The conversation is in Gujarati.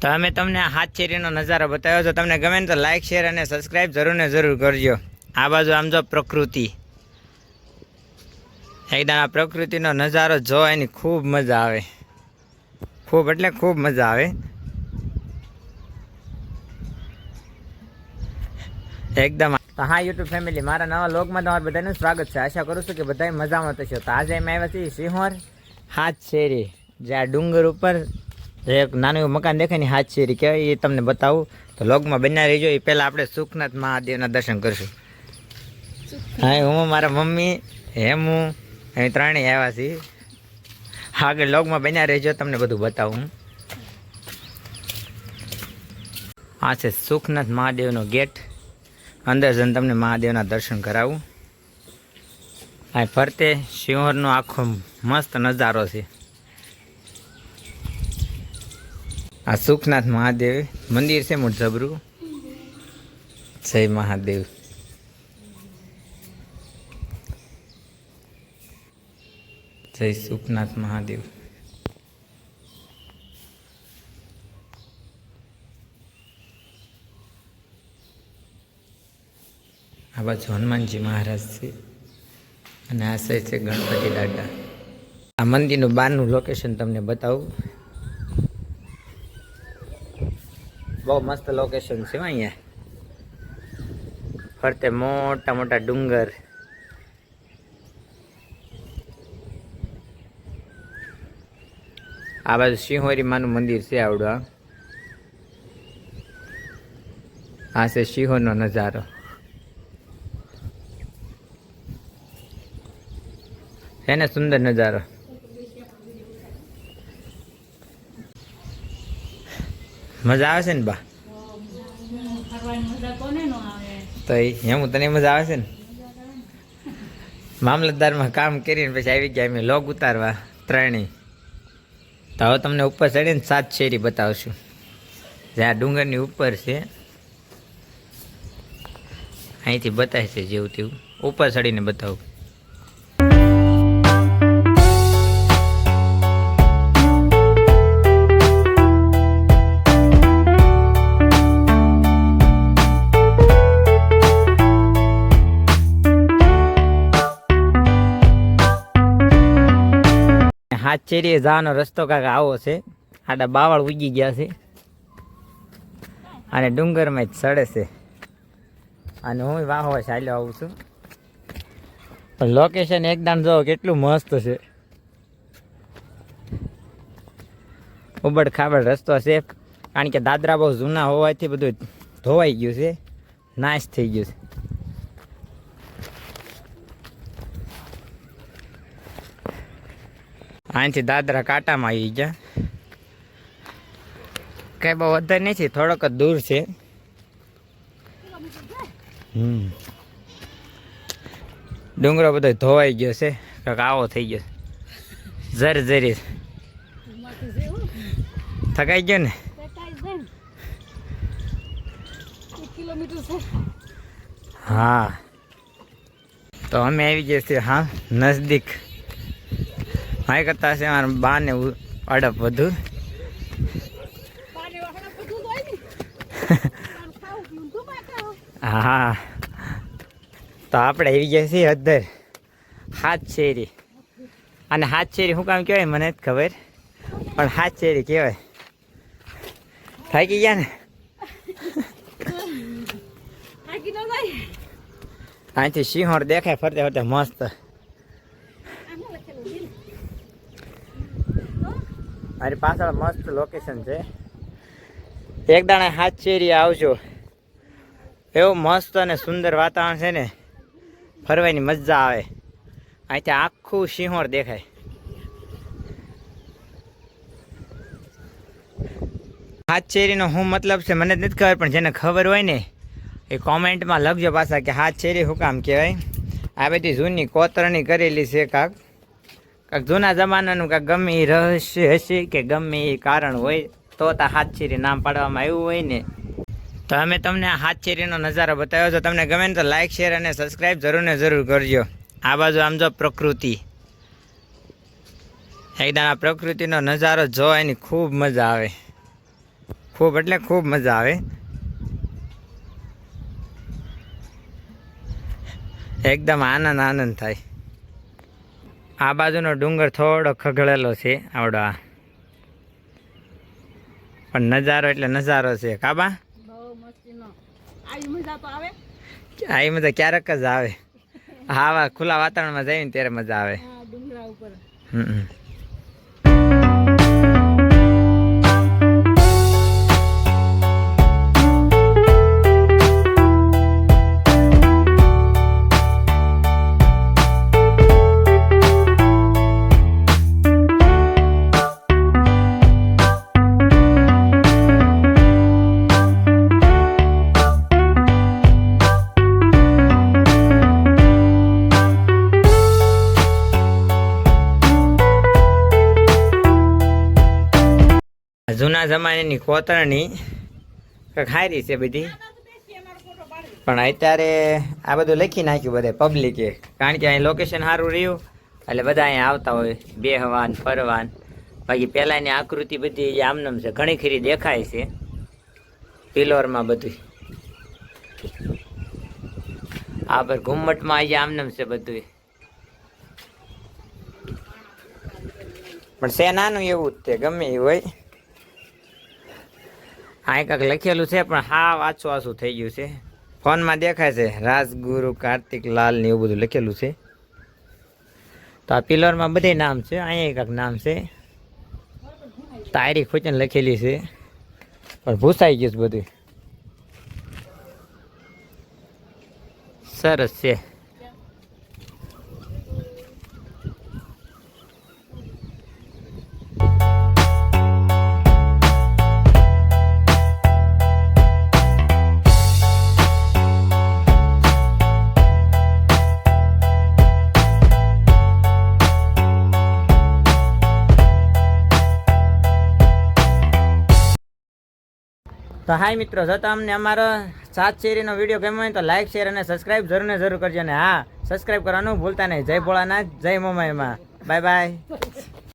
તો અમે તમને હાથ ચેરીનો નજારો બતાવ્યો તો તમને ગમે તો લાઇક શેર અને સબસ્ક્રાઈબ જરૂર ને જરૂર કરજો. આ બાજુ આમ જો પ્રકૃતિ. એકદમ આ પ્રકૃતિનો નજારો જોવાની ખૂબ મજા આવે. ખૂબ એટલે ખૂબ મજા આવે. એકદમ તો હા યુટ્યુબ ફેમિલી મારા નવા લોગમાં તમારું બધાનું સ્વાગત છે. આશા કરું છું કે બધા મજામાં થશો તો આજે અમે આવ્યા છીએ સિંહોર હાથ શેરી જે આ ડુંગર ઉપર એક નાનું એવું મકાન દેખાય ને હાથ શેરી કહેવાય, એ તમને બતાવું. તો લોગમાં બનાવી રહીજો, એ પહેલાં આપણે સુખનાથ મહાદેવના દર્શન કરશું. હા, હું, મારા મમ્મી, હેમુ એ ત્રણેય આવ્યા છીએ. આગળ લોગમાં બન્યા રહેજો, તમને બધું બતાવું. આ છે સુખનાથ મહાદેવનો ગેટ. અંદર જઈને તમને મહાદેવના દર્શન કરાવું. આ ફરતે શિહોરનો આખો મસ્ત નજારો છે. આ સુખનાથ મહાદેવ મંદિર છે મોટ જય મહાદેવ. જય સુખનાથ મહાદેવ. આ બાજુ હનુમાનજી મહારાજ છે અને આ છે ગણપતિ દાદા. આ મંદિરનું બહારનું લોકેશન તમને બતાવું. બહુ મસ્ત લોકેશન છે અહીંયા. ફરતે મોટા મોટા ડુંગર. આ બાજુ સિંહોરી માનું મંદિર છે આવડું આ. છે સિંહોનો નજારો. એને સુંદર નજારો. મજા આવે છે ને બા? તો એમ તને મજા આવે છે ને? મામલતદારમાં કામ કરીને પછી આવી ગયા અમે લોગ ઉતારવા ત્રણેય. તો હવે તમને ઉપર ચડીને સાત શેરી બતાવશું. જ્યાં ડુંગરની ઉપર છે, અહીંથી બતાવે છે જેવું તેવું. ઉપર ચડીને બતાવું. હાથ છેરીએ જવાનો રસ્તો કાંક આવો છે. આડા બાવળ ઉગી ગયા છે. અને ડુંગરમાં જ ચડે છે. અને હું વાહો ચાલ્યો આવું છું. પણ લોકેશન એકદમ જો કેટલું મસ્ત છે. ઉબડ ખાબડ રસ્તો છે. કારણ કે દાદરા બહુ જૂના હોવાથી બધું ધોવાઈ ગયું છે. નાશ થઈ ગયું છે. અહીંથી દાદરા કાંટામાં આવી ગયા. કઈ બહુ વધારે નથી, થોડોક જ દૂર છે. હમ. ડુંગરો બધો ધોવાઈ ગયો છે, કાંક આવો થઈ ગયો જર જરી માથું જેવું થકાઈ ગયો ને? કાંઈ જાય એક કિલોમીટર છે હા. તો અમે આવી ગયા છીએ, હા, નજદીક. મારી કરતા છે મારા બા ને અડપ બધું હા તો આપણે આવી ગયા છીએ અધર હાથ શેરી અને હાથ શેરી શું કામ કહેવાય મને જ ખબર. પણ હાથ શેરી કહેવાય. થાકી ગયા ને? અહીંથી સિંહોર દેખાય ફરતે ફરતે મસ્ત આમાં લખેલું દિલ મારી પાછળ મસ્ત લોકેશન છે. એક દાણે હાથ શેરી આવજો. એવું મસ્ત અને સુંદર વાતાવરણ છે ને, ફરવાની મજા આવે. અહીંથી આખું સિંહોર દેખાય. હાથ શેરીનો શું મતલબ છે, મને નથી ખબર, પણ જેને ખબર હોય ને, એ કોમેન્ટમાં લખજો પાછા કે હાથ શેરી શું કામ કહેવાય? આ બધી જૂની કોતરણી કરેલી છે કાંક. કાંક જૂના જમાનાનું કાંક ગમે એ રહસ્ય હશે કે ગમે એ કારણ હોય, તો તા હાથચેરી નામ પાડવામાં આવ્યું હોય ને. તો અમે તમને હાથચેરીનો નજારો બતાવ્યો જો તમને ગમે ને તો લાઇક શેર અને સબસ્ક્રાઈબ જરૂર ને જરૂર કરજો. આ બાજુ આમ જો પ્રકૃતિ. એકદમ આ પ્રકૃતિનો નજારો જોવાની ખૂબ મજા આવે. ખૂબ એટલે ખૂબ મજા આવે. એકદમ આનંદ આનંદ થાય. આ બાજુનો ડુંગર થોડો ખગડેલો છે આવડો આ. પણ નજારો એટલે નજારો છે કાબા આવી મજા ક્યારેક જ આવે. આવા ખુલ્લા વાતાવરણમાં જઈએ ને ત્યારે મજા આવે. હા ડુંગરા ઉપર. હમ. જૂના જમાનાની કોતરણી ખારી છે બધી. પણ અત્યારે આ બધું લખી નાખ્યું બધે પબ્લિકે કારણ કે અહીં લોકેશન સારું રહ્યું. એટલે બધા અહીંયા આવતા હોય. બેહવાન, ફરવાન. બાકી પહેલાંની આકૃતિ બધી જે આમનામ છે, ઘણી ખરી દેખાય છે. પિલોરમાં બધું આ પર ઘુમ્મટમાં અહીંયા આમનામ છે બધું પણ છે નાનું એવું જ તે, ગમે એવું હોય. આ કંઈક લખેલું છે, પણ હા વાંચું વાંચું થઈ ગયું છે. ફોનમાં દેખાય છે, રાજગુરુ કાર્તિક લાલ ને એવું બધું લખેલું છે. તો આ પિલરમાં બધે નામ છે, અહીંયા કંઈક નામ છે. તારીખ વચન લખેલી છે, પણ ભૂસાઈ ગયું છે બધું. સરસ છે. તો હાય મિત્રો, જો તમને અમારો સાત શેરીનો વીડિયો ગમ્યો હોય તો લાઈક શેર અને સબસ્ક્રાઇબ જરૂર ને જરૂર કરજો. ને હા સબસ્ક્રાઇબ કરવાનું ભૂલતા નહીં. જય ભોળાનાથ, જય મોમાઈમાં બાય બાય